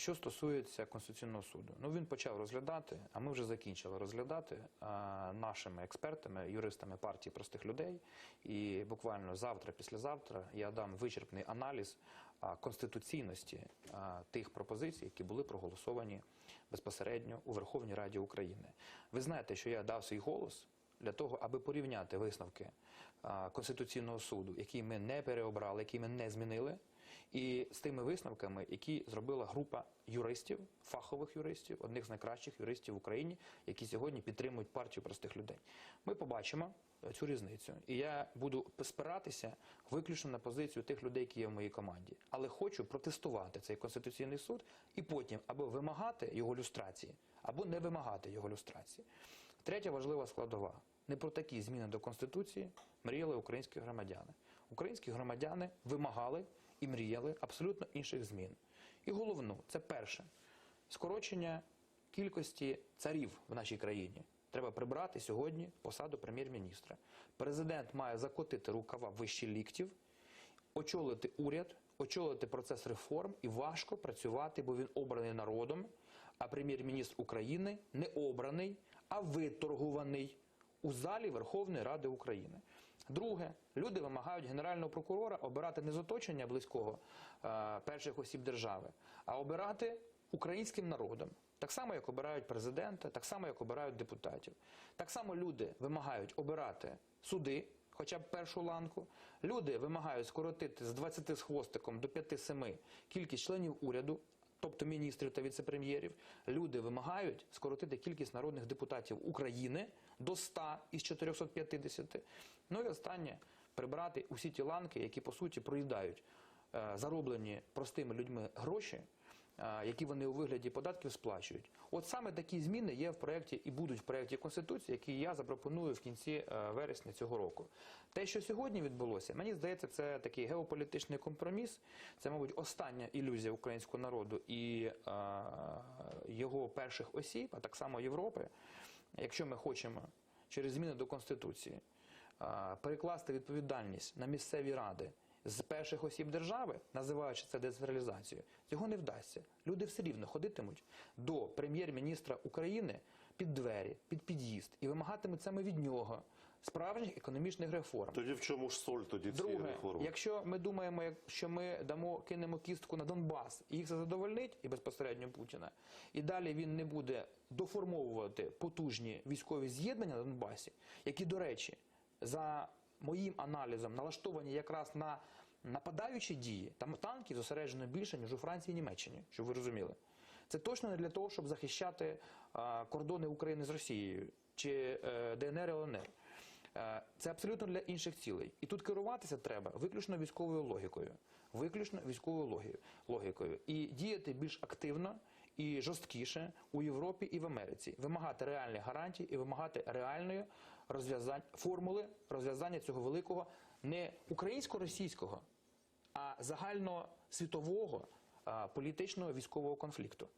Що стосується Конституційного суду, ну він почав розглядати, а ми вже закінчили розглядати нашими експертами, юристами партії простих людей. І буквально завтра, післязавтра я дам вичерпний аналіз конституційності тих пропозицій, які були проголосовані безпосередньо у Верховній Раді України. Ви знаєте, що я дав свій голос для того, аби порівняти висновки Конституційного суду, які ми не переобрали, які ми не змінили, і з тими висновками, які зробила група юристів, фахових юристів, одних з найкращих юристів в Україні, які сьогодні підтримують партію простих людей. Ми побачимо е, цю різницю, і я буду спиратися виключно на позицію тих людей, які є в моїй команді, але хочу протестувати цей конституційний суд і потім або вимагати його люстрації, або не вимагати його люстрації. Третя важлива складова. Не про такі зміни до Конституції мріяли українські громадяни. Українські громадяни вимагали і мріяли абсолютно інших змін. І головну це перше скорочення кількості царів в нашій країні. Треба прибрати сьогодні посаду прем'єр-міністра. Президент має закотити рукава вище ліктів, очолити уряд, очолити процес реформ і важко працювати, бо він обраний народом, а прем'єр-міністр України не обраний, а виторгуваний у залі Верховної Ради України. Друге, люди вимагають генерального прокурора обирати не з оточення близького е, перших осіб держави, а обирати українським народом. Так само, як обирають президента, так само, як обирають депутатів. Так само люди вимагають обирати суди, хоча б першу ланку. Люди вимагають скоротити з 20 з хвостиком до 5-7 кількість членів уряду, тобто міністрів та віцепрем'єрів. Люди вимагають скоротити кількість народних депутатів України до 100 із 450. Ну і останнє прибрати усі ті ланки, які по суті проїдають е, зароблені простими людьми гроші. Які вони у вигляді податків сплачують, от саме такі зміни є в проєкті і будуть в проєкті конституції, який я запропоную в кінці е, вересня цього року. Те, що сьогодні відбулося, мені здається, це такий геополітичний компроміс. Це, мабуть, остання ілюзія українського народу і е, його перших осіб, а так само Європи. Якщо ми хочемо через зміни до конституції е, перекласти відповідальність на місцеві ради з перших осіб держави, називаючи це децентралізацією, цього не вдасться. Люди все рівно ходитимуть до прем'єр-міністра України під двері, під під'їзд і вимагатимуть саме від нього справжніх економічних реформ. Тоді в чому ж соль тоді цієї реформи? якщо ми думаємо, що ми дамо кинемо кістку на Донбас, і їх це задовольнить, і безпосередньо Путіна, і далі він не буде доформовувати потужні військові з'єднання на Донбасі, які, до речі, за моїм аналізом налаштовані якраз на нападаючі дії, там танків зосереджено більше, ніж у Франції і Німеччині, щоб ви розуміли. Це точно не для того, щоб захищати а, кордони України з Росією чи е, ДНР і ЛНР. Е, Це абсолютно для інших цілей. І тут керуватися треба виключно військовою логікою. Виключно військовою логікою. І діяти більш активно і жорсткіше у Європі і в Америці. Вимагати реальних гарантій і вимагати реальної розв'язання формули розв'язання цього великого не українсько-російського, а загальносвітового політичного військового конфлікту.